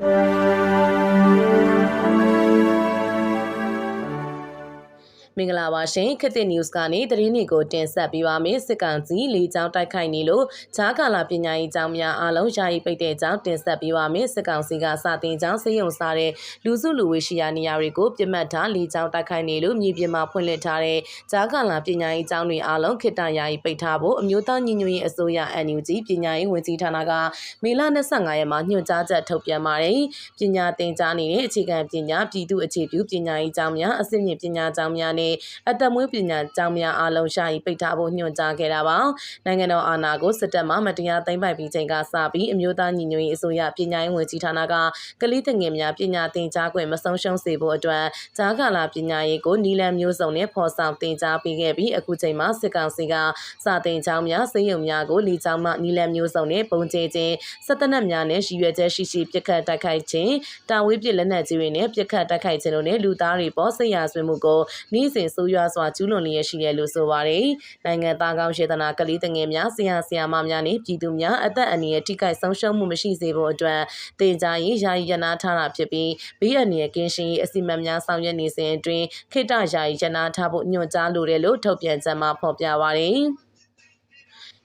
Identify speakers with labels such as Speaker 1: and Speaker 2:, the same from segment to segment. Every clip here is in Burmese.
Speaker 1: you မင်္ဂလာပါရှင်ခစ်တစ် news ကနေသတင်းတွေကိုတင်ဆက်ပေးပါမယ်စစ်ကောင်စီလေကြောင်းတိုက်ခိုက်နေလို့ဂျားကာလာပညာရေးကျောင်းများအားလုံးယာယီပိတ်တဲ့အကြောင်းတင်ဆက်ပေးပါမယ်စစ်ကောင်စီကစာတင်ကျောင်းစေယုံစားတဲ့လူစုလူဝေးရှိရာနေရာတွေကိုပြစ်မှတ်ထားလေကြောင်းတိုက်ခိုက်နေလို့မြေပြင်မှာဖွင့်လှစ်ထားတဲ့ဂျားကာလာပညာရေးကျောင်းတွေအားလုံးခေတ္တယာယီပိတ်ထားဖို့အမျိုးသားညီညွတ်ရေးအစိုးရ NUG ပညာရေးဝန်ကြီးဌာနကမေလ25ရက်မှာညွှန်ကြားချက်ထုတ်ပြန်ပါတယ်ပညာသင်ကြားနေတဲ့အခြေခံပညာပြည်သူအခြေပြုပညာရေးကျောင်းများအဆင့်မြင့်ပညာကျောင်းများနဲ့အသက်မွေးပညာကျောင်းများအားလုံးရှာယီပိတ်ထားဖို့ညွှန်ကြားခဲ့တာပါနိုင်ငံတော်အာဏာကိုစစ်တပ်မှမတရားသိမ်းပိုက်ပြီးချိန်ကစပြီးအမျိုးသားညီညွတ်ရေးအစိုးရပညာရေးဝန်ကြီးဌာနကကလေးငယ်များပညာသင်ကြားခွင့်မဆုံးရှုံးစေဖို့အတွက်ဂျားကာလာပညာရေးကိုနီလန်မျိုးစုံနဲ့ဖော်ဆောင်သင်ကြားပေးခဲ့ပြီးအခုချိန်မှာစစ်ကောင်စီကစာသင်ကျောင်းများစေယုံများကိုလီကျောင်းမှနီလန်မျိုးစုံနဲ့ပုံကျဲခြင်းစက်တနက်များနဲ့ရည်ရွယ်ချက်ရှိရှိပြစ်ခတ်တိုက်ခိုက်ခြင်းတာဝေးပစ်လက်နက်ကြီးတွေနဲ့ပြစ်ခတ်တိုက်ခိုက်ခြင်းတို့နဲ့လူသားတွေပေါ်စိတ်ရဆွေးမှုကိုနေ့စဉ်ဆိုးရွားစွာကျူးလွန်လျက်ရှိတယ်လို့ဆိုပါတယ်။နိုင်ငံသားကောင်းရှေတနာကလေးတငယ်များဆရာဆရာမများနဲ့ပြည်သူများအသက်အန္တရာယ်ထိခိုက်ဆုံးရှုံးမှုမရှိစေဖို့အတွက်တင်ကြားရေးယာယီရနာထားတာဖြစ်ပြီးဘေးအန္တရာယ်ကင်းရှင်းရေးအစီအမံများဆောင်ရွက်နေစဉ်အတွင်းခေတ္တယာယီရနာထားဖို့ညွှန်ကြားလိုတယ်လို့ထုတ်ပြန်ချက်မှာဖော်ပြပါတယ်။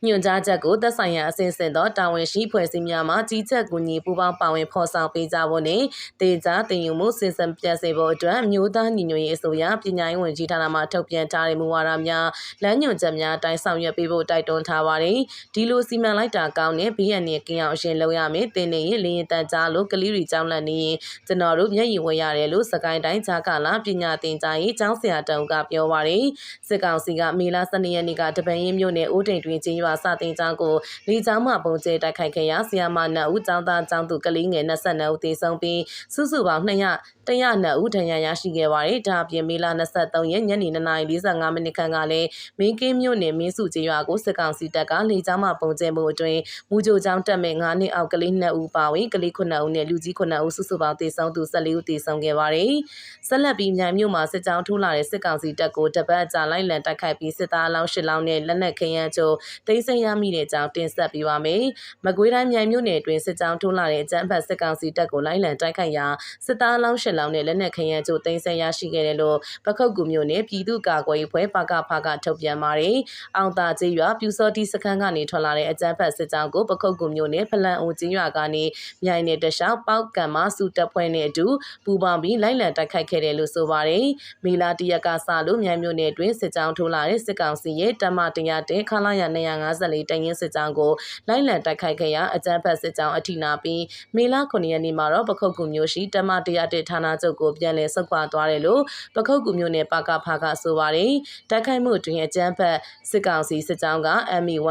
Speaker 1: ညွှန်ကြားချက်ကိုသက်ဆိုင်ရာအဆင့်ဆင့်သောတာဝန်ရှိဖွဲ့စည်းများမှကြီးကြပ်ကူညီပူးပေါင်းပါဝင်ဖော်ဆောင်ပေးကြဖို့နဲ့ဒေသတင်ယူမှုစဉ်ဆက်ပြတ်စေဖို့အတွက်မြို့သားညီညွတ်ရေးအစိုးရပညာရေးဝန်ကြီးဌာနမှထုတ်ပြန်ထားတဲ့မူဝါဒများလမ်းညွှန်ချက်များတိုင်းဆောင်ရွက်ပေးဖို့တိုက်တွန်းထားပါတယ်။ဒီလိုစီမံလိုက်တာကောင်းတဲ့ BN ကင်းအောင်အရှင်လုပ်ရမယ်တင်နေရင်လင်းရင်တန်ကြားလို့ကလေးတွေကြောင်းလန့်နေရင်ကျွန်တော်တို့မျက်ရည်ဝဲရတယ်လို့စကိုင်းတိုင်းဂျာကာလာပညာသင်ကြားရေးကျောင်းဆရာတောင်ကပြောပါတယ်။စစ်ကောင်စီကမေလ12ရက်နေ့ကတပန်ရင်မြို့နယ်အိုးတိန်တွင်ချင်းရွာစတင်ကျောင်းကိုလေကျောင်းမှပုံကျဲတိုက်ခိုက်ခဲ့ရာဆီယာမ2ဦးကျောင်းသားကျောင်းသူကလေးငယ်22ဦးသေဆုံးပြီးစုစုပေါင်း200 102ဦးဒဏ်ရာရရှိခဲ့ပါတယ်။ဒါအပြင်မေလ23ရက်ညနေ9:45မိနစ်ခန့်ကလည်းမင်းကင်းမြို့နယ်မင်းစုကျေးရွာကိုစစ်ကောင်စီတပ်ကလေကြောင်းမှပုံကျဲမှုအတွင်းမူကြိုကျောင်းတက်မဲ့9နှစ်အောက်ကလေး2ဦးပါဝင်ကလေး9ဦးနဲ့လူကြီး9ဦးစုစုပေါင်းသေဆုံးသူ14ဦးသေဆုံးခဲ့ပါတယ်။ဆက်လက်ပြီးမြိုင်မြို့မှာစစ်ကြောင်းထိုးလာတဲ့စစ်ကောင်စီတပ်ကိုတပတ်ကြာလိုက်လံတိုက်ခိုက်ပြီးစစ်သားအလောင်း၈လောင်းနဲ့လက်နက်ခဲယမ်းချို့တိမ့်ဆရမိတဲ့အကြောင်းတင်ဆက်ပေးပါမယ်။မကွေးတိုင်းမြိုင်မြို့နယ်တွင်စစ်ကြောင်းထိုးလာတဲ့အကြမ်းဖက်စစ်ကောင်စီတပ်ကိုလိုက်လံတိုက်ခိုက်ရာစစ်သားအလောင်း၈လောင်းနဲ့လက်နက်ခဲယမ်းချို့တိမ့်ဆရရှိခဲ့တယ်လို့ပခုတ်ကူမြို့နယ်ပြည်သူ့ကာကွယ်ရေးဖွဲ့ပကဖကထုတ်ပြန်ပါတယ်။အောင်သာကျေးရွာပြူစောတီစခန်းကနေထွက်လာတဲ့အကြမ်းဖက်စစ်ကြောင်းကိုပခုတ်ကူမြို့နယ်ဖလန်အိုကျေးရွာကနေမြိုင်နယ်တခြားပေါက်ကံမစုတပ်ဖွဲ့နဲ့အတူပူးပေါင်းပြီးလိုက်လံတိုက်ခိုက်ခဲ့တယ်လို့ဆိုပါတယ်။မေလာတရက်ကစလို့မြိုင်မြို့နယ်တွင်စစ်ကြောင်းထိုးလာတဲ့စစ်ကောင်စီရဲ့တမတရားတဲ့ခလာရ254တရင်စစ်ကြောင်းကိုလိုက်လံတိုက်ခိုက်ခဲ့ရာအကြမ်းဖက်စစ်ကြောင်းအထိနာပြီးမေလ9ရက်နေ့မှာတော့ပခုတ်ကူမြို့ရှိတမတရားတဲ့ဌာနချုပ်ကိုပြန်လည်ဆုတ်ခွာသွားတယ်လို့ပခုတ်ကူမြို့နယ်ပကဖကဆိုပါတယ်။တိုက်ခိုက်မှုတွင်အကြမ်းဖက်စစ်ကောင်စီစစ်ကြောင်းက ME1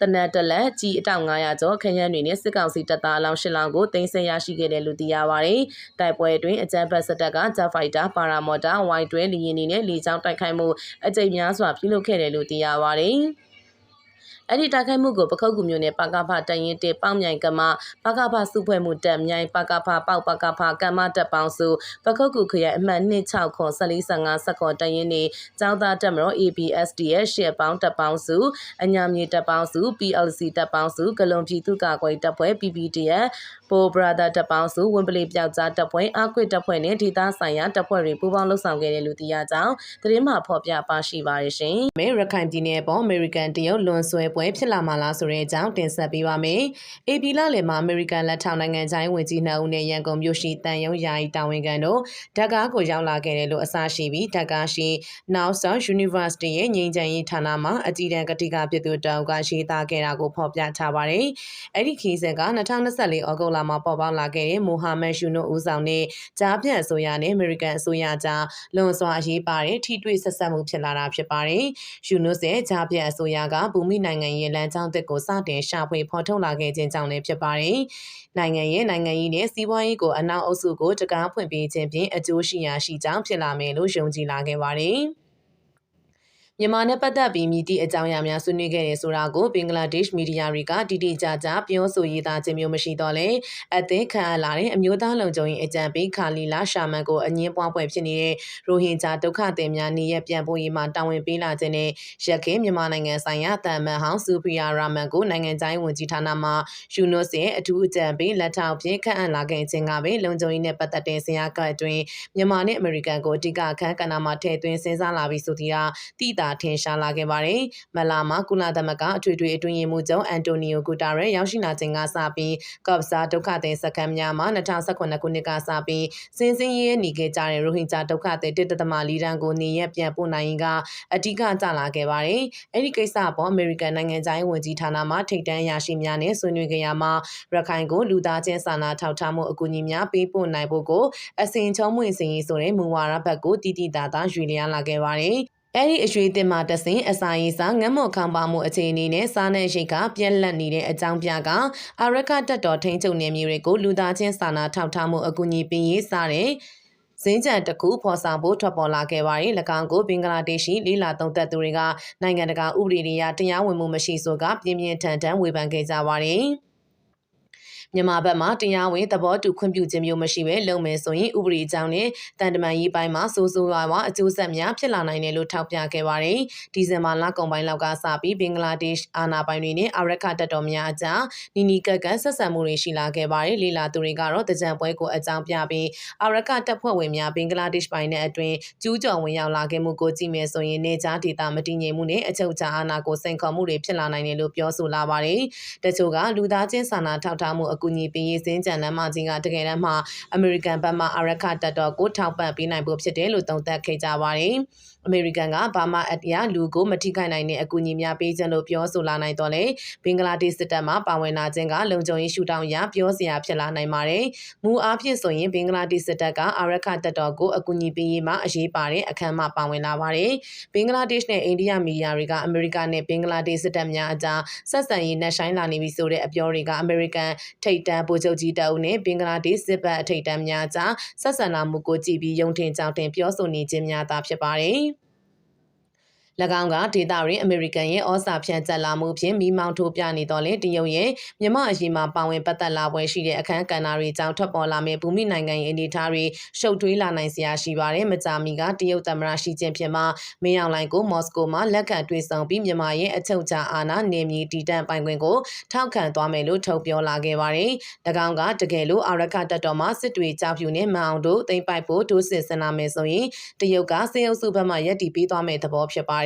Speaker 1: တနက်တလက်ကြီးအတောင်900ကျော်ခရမ်းတွေနဲ့စစ်ကောင်စီတပ်သားအလောင်း၈လောင်းကိုတင်ဆက်ရရှိခဲ့တယ်လို့သိရပါဗျ။တိုက်ပွဲအတွင်းအကြမ်းဖက်စစ်တပ်ကဂျက်ဖိုက်တာပါရာမော်တာဝိုင်တွဲလီရင်နေနဲ့လေကြောင်းတိုက်ခိုက်မှုအကြိမ်များစွာပြုလုပ်ခဲ့တယ်လို့သိရပါဗျ။ အဲ့ဒီတိုက်ခိုက်မှုကိုပခုတ်ကူမျိုးနဲ့ပကဖတရင်တေပေါင်မြိုင်ကမပကဖစုဖွဲ့မှုတက်မြိုင်ပကဖပေါက်ပကဖကမ္မတက်ပေါင်းစုပခုတ်ကူခရိုင်အမှတ်26ခွန်1455စက္ကွန်တရင်နေကျောင်းသားတက်မတော် ABSD ရဲ့ရှေ့ပေါင်းတက်ပေါင်းစုအညာမြေတက်ပေါင်းစု PLC တက်ပေါင်းစုကလုံပြည်သူ့ကာကွယ်တပ်ဖွဲ့ PPD ရဲ့ပိုဘရာသာတပ်ပေါင်းစုဝန်ပလီပြောက်ကြားတပ်ဖွဲ့အကွေတပ်ဖွဲ့နဲ့ဒေသဆိုင်ရာတပ်ဖွဲ့တွေပူးပေါင်းလှုပ်ဆောင်ခဲ့တယ်လို့သိရကြောင်းသတင်းမှဖော်ပြပါရှိပါရရှင်။မေရခိုင်ပြည်နယ်ပေါ်အမေရိကန်တရုတ်လွန်ဆွဲပွဲဖြစ်လာမှာလားဆိုတဲ့အကြောင်းတင်ဆက်ပေးပါမယ်။ AP လလယ်မှာအမေရိကန်လက်ထောက်နိုင်ငံခြားရေးဝန်ကြီးနှစ်ဦးနဲ့ရန်ကုန်မြို့ရှိတန်ယုံယာယီတာဝန်ခံတို့ဓာတ်ကားကိုရောက်လာခဲ့တယ်လို့အစရှိပြီးဓာတ်ကားရှိ Northern University ရဲ့ငြိမ်းချမ်းရေးဌာနမှာအကြီးတန်းကတိကပြည်သူတောင်ကရေးသားခဲ့တာကိုဖော်ပြထားပါတယ်။အဲ့ဒီခီးစဉ်က2024ဩဂုတ်လမှာပေါ်ပေါက်လာခဲ့တဲ့မိုဟာမက်ယူနိုဦးဆောင်တဲ့ကြားပြန့်အစိုးရနဲ့အမေရိကန်အစိုးရကြားလွန်စွာအရေးပါတဲ့ထိတွေ့ဆက်ဆက်မှုဖြစ်လာတာဖြစ်ပါတယ်။ယူနိုစ်ရဲ့ကြားပြန့်အစိုးရကဘူမိနိုင်ငံရဲ့လမ်းကြောင်းသစ်ကိုစတင်ရှာဖွေဖော်ထုတ်လာခဲ့ခြင်းကြောင့်လည်းဖြစ်ပါတယ်။နိုင်ငံရဲ့နိုင်ငံရေးနဲ့စီးပွားရေးကိုအနောက်အုပ်စုကိုတကားဖွင့်ပေးခြင်းဖြင့်အကျိုးရှိရာရှိကြောင်းဖြစ်လာမယ်လို့ယုံကြည်လာခဲ့ပါတယ်။ မြန်မာနဲ့ပတ်သက်ပြီးမြည်သည့်အကြောင်းအရာများဆွေးနွေးခဲ့တယ်ဆိုတာကိုဘင်္ဂလားဒေ့ရှ်မီဒီယာတွေကတိတိကျကျပြောဆိုရေးသားခြင်းမျိုးမရှိတော့လဲအသင်းခံအပ်လာတဲ့အမျိုးသားလုံခြုံရေးအကြံပေးခါလီလာရှာမန်ကိုအငင်းပွားပွဲဖြစ်နေတဲ့ရိုဟင်ဂျာဒုက္ခသည်များနေရပြန်ပို့ရေးမှာတာဝန်ပေးလာခြင်းနဲ့ရခိုင်မြန်မာနိုင်ငံဆိုင်ရာတာမန်ဟောင်းစူဖီယာရာမန်ကိုနိုင်ငံတိုင်းဝန်ကြီးဌာနမှယူနိုစ်ရဲ့အထူးအကြံပေးလက်ထောက်ဖြင့်ခန့်အပ်လာခဲ့ခြင်းကပဲလုံခြုံရေးနဲ့ပတ်သက်တဲ့ဆရာကအတွင်းမြန်မာနဲ့အမေရိကန်ကိုအဓိကအခန်းကဏ္ဍမှာထည့်သွင်းစဉ်းစားလာပြီးဆိုသည်ဟာတိတာထင်ရှားလာခဲ့ပါတယ်။မလာမှာကုလသမဂ္ဂအထွေထွေအတွင်းရေးမှူးချုပ်အန်တိုနီယိုဂူတာရက်ရောက်ရှိလာခြင်းကစပြီးကော့ဘဇာဒုက္ခသည်စခန်းများမှာ2019ခုနှစ်ကစပြီးစင်စင်ရဲနေခဲ့ကြတဲ့ရိုဟင်ဂျာဒုက္ခသည်တစ်သမလီတန်းကိုနေရက်ပြန်ပို့နိုင်ရင်ကအဓိကကျလာခဲ့ပါတယ်။အဲ့ဒီကိစ္စပေါ်အမေရိကန်နိုင်ငံသားရေးဝန်ကြီးဌာနမှထိပ်တန်းရရှိများနဲ့ဆွေးနွေးကြရမှာရခိုင်ကိုလူသားချင်းစာနာထောက်ထားမှုအကူအညီများပေးပို့နိုင်ဖို့ကိုအစဉ်ချုံးမွင့်စင်ရေးဆိုတဲ့မူဝါဒဘက်ကိုတည်တည်တာတာရွေလျားလာခဲ့ပါတယ်။ အဲ့ဒီအရွေတင်မှာတဆင်အစာရေးစာငတ်မော့ခံပါမှုအခြေအနေနဲ့စားနဲ့ရှိတ်ကပြက်လက်နေတဲ့အကြောင်းပြကအာရခတက်တော်ထိန်ချုပ်နေမျိုးတွေကိုလူသားချင်းစာနာထောက်ထားမှုအကူအညီပေးရေးစားတဲ့စင်းကြံတစ်ခုဖော်ဆောင်ဖို့ထွက်ပေါ်လာခဲ့ပါတယ်။၎င်းကိုဘင်္ဂလားဒေ့ရှ်လေးလာသုံးသက်သူတွေကနိုင်ငံတကာဥပဒေတွေအရတရားဝင်မှုမရှိဆိုကပြင်းပြင်းထန်ထန်ဝေဖန်ခဲ့ကြပါတယ်။ မြန်မာဘက်မှတရားဝင်သဘောတူခွင့်ပြုခြင်းမျိုးမရှိဘဲလုပ်မယ်ဆိုရင်ဥပဒေအကြောင်းနဲ့တန်တမာရေးပိုင်းမှာစိုးစိုးရွားရွားအကျိုးဆက်များဖြစ်လာနိုင်တယ်လို့ထောက်ပြခဲ့ပါတယ်။ဒီဇင်ဘာလကုန်ပိုင်းလောက်ကစပြီးဘင်္ဂလားဒေ့ရှ်အာဏာပိုင်တွေနဲ့အာရခတပ်တော်များအကြားနီနီကက်ကက်ဆက်ဆံမှုတွေရှိလာခဲ့ပါတယ်။လေလာသူတွေကတော့တကြံပွဲကိုအကြောင်းပြပြီးအာရခတပ်ဖွဲ့ဝင်များဘင်္ဂလားဒေ့ရှ်ပိုင်းနဲ့အတွင်ကျူးကျော်ဝင်ရောက်လာခဲ့မှုကိုကြည့်မယ်ဆိုရင်နေကြားဒေတာမတည်ငြိမ်မှုနဲ့အချုပ်အခြာအာဏာကိုစိန်ခေါ်မှုတွေဖြစ်လာနိုင်တယ်လို့ပြောဆိုလာပါတယ်။တချို့ကလူသားချင်းစာနာထောက်ထားမှုအကူအညီပေးရေးစင်းကြံလမ်းမကြီးကတကယ်တမ်းမှာအမေရိကန်ဘက်မှအာရခတပ်တော်ကိုထောက်ပံ့ပေးနိုင်ဖို့ဖြစ်တယ်လို့သုံးသပ်ခဲ့ကြပါတယ်။ အမေရိကန်ကဘာမာအတ္တရလူကိုမထိခိုက်နိုင်တဲ့အကူအညီများပေးခြင်းလို့ပြောဆိုလာနိုင်တော့လေဘင်္ဂလားဒေ့ရှ်စစ်တပ်မှပါဝင်လာခြင်းကလုံခြုံရေးရှုထောင့်အရပြောစရာဖြစ်လာနိုင်ပါတယ်။မူအားဖြင့်ဆိုရင်ဘင်္ဂလားဒေ့ရှ်စစ်တပ်ကအာရခတပ်တော်ကိုအကူအညီပေးရေးမှာအရေးပါတဲ့အခမ်းအနားပါဝင်လာပါတယ်။ဘင်္ဂလားဒေ့ရှ်နဲ့အိန္ဒိယမီဒီယာတွေကအမေရိကန်နဲ့ဘင်္ဂလားဒေ့ရှ်စစ်တပ်များအကြားဆက်ဆံရေးနှက်ဆိုင်လာနေပြီဆိုတဲ့အပြောတွေကအမေရိကန်ထိပ်တန်းဗိုလ်ချုပ်ကြီးတအုပ်နဲ့ဘင်္ဂလားဒေ့ရှ်စစ်ဘက်ထိပ်တန်းများကြားဆက်ဆံလာမှုကိုကြည့်ပြီးယုံထင်ကြောင်တင်ပြောဆိုနေခြင်းများသာဖြစ်ပါတယ်။၎ င်းကဒေတာရင်းအမေရိကန်ရဲ့ဩစာဖြန့်ချက်လာမှုဖြင့်မိမောင်းထိုးပြနေတော့လေတရုတ်ရဲ့မြမအရေးမှာပါဝင်ပတ်သက်လာပွဲရှိတဲ့အခန်းကဏ္ဍတွေကြောင့်ထွက်ပေါ်လာမယ့်ဘူမိနိုင်ငံရဲ့အနေအထားတွေရှုပ်ထွေးလာနိုင်စရာရှိပါတယ်။မကြာမီကတရုတ်သမ္မတရှီကျင်းဖြစ်မှာမင်းအောင်လှိုင်ကိုမော်စကိုမှာလက်ခံတွေ့ဆုံပြီးမြန်မာရဲ့အချုပ်အခြာအာဏာနေမြေတည်တံ့ပိုင်ခွင့်ကိုထောက်ခံသွားမယ်လို့ထုတ်ပြောလာခဲ့ပါတယ်။၎င်းကတကယ်လို့အာရခတပ်တော်မှစစ်တွေကြောက်ဖြူနဲ့မအောင်တို့သိမ့်ပိုက်ဖို့ဒုစစ်ဆန္ဒမယ်ဆိုရင်တရုတ်ကစေအုပ်စုဘက်မှရက်တီပေးသွားမယ့်သဘောဖြစ်ပါ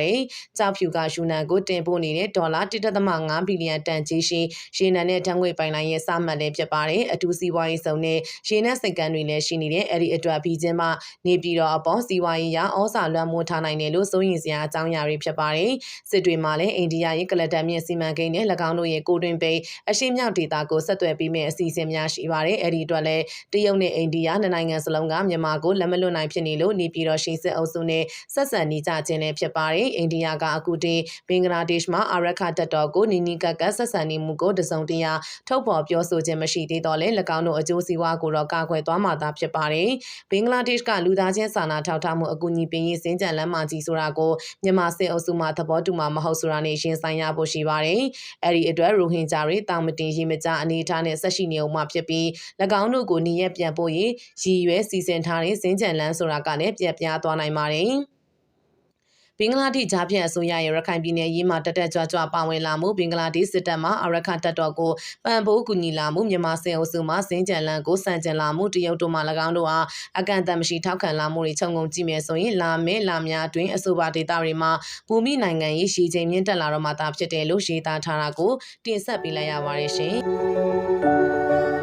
Speaker 1: တယ်။ကြောက်ဖြူကယူနန်ကိုတင်ပို့နေတဲ့ဒေါ်လာ1.5ဘီလီယံတန်ကြီးရှိရေနံနဲ့ဓာတ်ငွေပိုင်လိုင်းရဲ့စမှတ်လည်းဖြစ်ပါတယ်။အထူးစီးပွားရေးစုံနဲ့ရေနံစိတ်ကမ်းတွေလည်းရှိနေတဲ့အဲ့ဒီအတွက်ပြီးချင်းမှနေပြည်တော်အပေါ်စီးပွားရေးရဩစာလွှမ်းမိုးထားနိုင်တယ်လို့စိုးရင်စရာအကြောင်းအရာတွေဖြစ်ပါတယ်။စစ်တွေမှာလည်းအိန္ဒိယရဲ့ကလတန်မြင့်စီမံကိန်းနဲ့၎င်းတို့ရဲ့ကိုတွင်ပိန်အရှိမြောက်ဒေတာကိုဆက်သွယ်ပြီးမဲ့အစီအစဉ်များရှိပါတယ်။အဲ့ဒီအတွက်လည်းတရုတ်နဲ့အိန္ဒိယနှစ်နိုင်ငံစလုံးကမြန်မာကိုလက်မလွတ်နိုင်ဖြစ်နေလို့နေပြည်တော်ရှိစစ်အုပ်စုနဲ့ဆက်ဆံနေကြခြင်းလည်းဖြစ်ပါတယ်။အိန္ဒိယကအခုတည်းဘင်္ဂလားဒေ့ရှ်မှာအာရခတပ်တော်ကိုနီနီကက်ကဆက်ဆံနေမှုကိုတစုံတရာထုတ်ဖော်ပြောဆိုခြင်းမရှိသေးတော့လဲ၎င်းတို့အကျိုးစီးပွားကိုတော့ကာကွယ်သွားမှာသာဖြစ်ပါတယ်။ဘင်္ဂလားဒေ့ရှ်ကလူသားချင်းစာနာထောက်ထားမှုအကူအညီပေးရေးစင်ကြံလမ်းမကြီးဆိုတာကိုမြန်မာစစ်အုပ်စုမှသဘောတူမှာမဟုတ်ဆိုတာနဲ့ရှင်းဆိုင်ရဖို့ရှိပါတယ်။အဲဒီအတွက်ရိုဟင်ဂျာတွေတောင်မတင်ရေးမကြအနေထားနဲ့ဆက်ရှိနေအောင်မှဖြစ်ပြီး၎င်းတို့ကိုနေရပြန်ပို့ရေးရည်ရွယ်စီစဉ်ထားတဲ့စင်ကြံလမ်းဆိုတာကလည်းပြက်ပြားသွားနိုင်ပါတယ်။ ဘင်္ဂလားဒေ့ရှ်ဂျာပြန်အစိုးရရဲ့ရခိုင်ပြည်နယ်ရေးမှာတက်တက်ကြွကြွပါဝင်လာမှုဘင်္ဂလားဒေ့ရှ်စစ်တပ်မှအရခတပ်တော်ကိုပံ့ပိုးကူညီလာမှုမြန်မာစစ်အုပ်စုမှစင်းကြံလန်ကိုစံကြံလာမှုတရုတ်တို့မှ၎င်းတို့အားအကန့်အသတ်မရှိထောက်ခံလာမှုတွေခြုံငုံကြည့်မယ်ဆိုရင်လာမယ့်လာများအတွင်းအဆိုပါဒေသတွေမှာဘူမိနိုင်ငံရေးရှည်ချိန်မြင့်တက်လာတော့မှသာဖြစ်တယ်လို့ရေးသားထားတာကိုတင်ဆက်ပေးလိုက်ရပါတယ်ရှင်